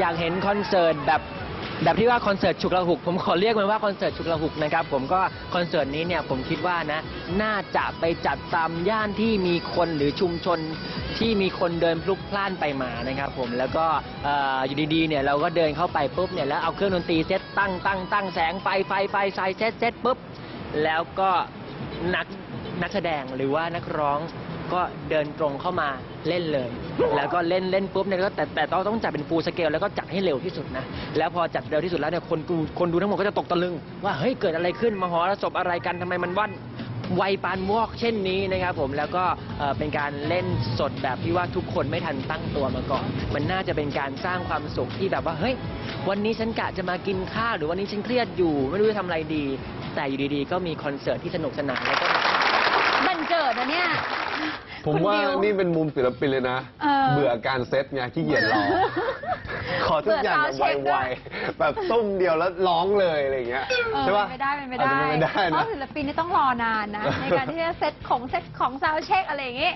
อยากเห็นคอนเสิร์ตแบบแบบที่ว่าคอนเสิร์ตฉุกละหุก ผมขอเรียกมันว่าคอนเสิร์ตฉุกละหุกนะครับผมก็คอนเสิร์ตนี้เนี่ยผมคิดว่านะ น่าจะไปจัดตามย่านที่มีคนหรือชุมชนที่มีคนเดินพลุกพล่านไปมานะครับผมแล้วก็เอ่ออยู่ดีๆเนี่ยเราก็เดินเข้าไปปุ๊บเนี่ยแล้วเอาเครื่องดนตรีเซตตั้งตั้งตั้งแสงไฟไฟไฟไฟเซตเซตปุ๊บแล้วก็นักนักแสดงหรือว่านักร้อง ก็เดินตรงเข้ามาเล่นเลย แล้วก็เล่นเล่นปุ๊บเนี่ยก็แต่แต่ต้องต้องจัดเป็นฟูลสเกลแล้วก็จัดให้เร็วที่สุดนะ แล้วพอจัดเร็วที่สุดแล้วเนี่ยคนดูคนดูทั้งหมดก็จะตกตะลึง ว่าเฮ้ยเกิดอะไรขึ้นมหรสพอะไรกันทำไมมันวันไวปานวอกเช่นนี้นะครับผมแล้วก็เอ่อเป็นการเล่นสดแบบที่ว่าทุกคนไม่ทันตั้งตัวมาก่อน มันน่าจะเป็นการสร้างความสุขที่แบบว่าเฮ้ยวันนี้ฉันกะจะมากินข้าวหรือวันนี้ฉันเครียดอยู่ ไม่รู้จะทำอะไรดี แต่อยู่ดีๆ ก็มีคอนเสิร์ตที่สนุกสนานแล้วก็บันเจิดนะเนี่ย ผมว่าคุณดิวนี่เป็นมุมศิลปินเลยนะ เออ เบื่อการเซตไงขี้เกียจรอขอทุกอย่างแบบเบื่อซาวด์เช็คด้ไววยๆแบบตุ้มเดียวแล้วร้องเลยอะไรอย่างเงี้ยเออใช่ปะเป็นไม่ได้เป็นไม่อาจได้จะเป็นไม่ได้เพนะ ราะศิลปินนี่ต้องรอนานนะ ในการที่จะเซตของเซตของซาวด์เช็คอะไรอย่างงี้